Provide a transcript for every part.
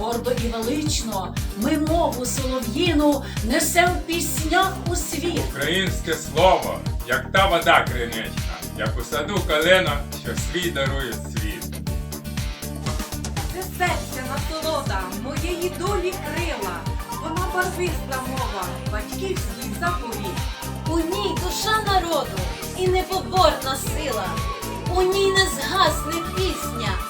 гордо і велично ми мову солов'їну несем в піснях у світ. Українське слово, як та вода кринична, як у саду калина, що свій дарує світ. Це серця насолода, моєї долі крила. Вона барвиста мова, батьківський заповіт. У ній душа народу і непоборна сила. У ній не згасне пісня,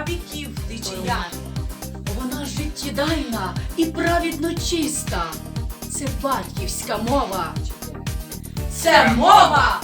Правіків течія. Вона життєдайна і праведно чиста. Це батьківська мова. Це мова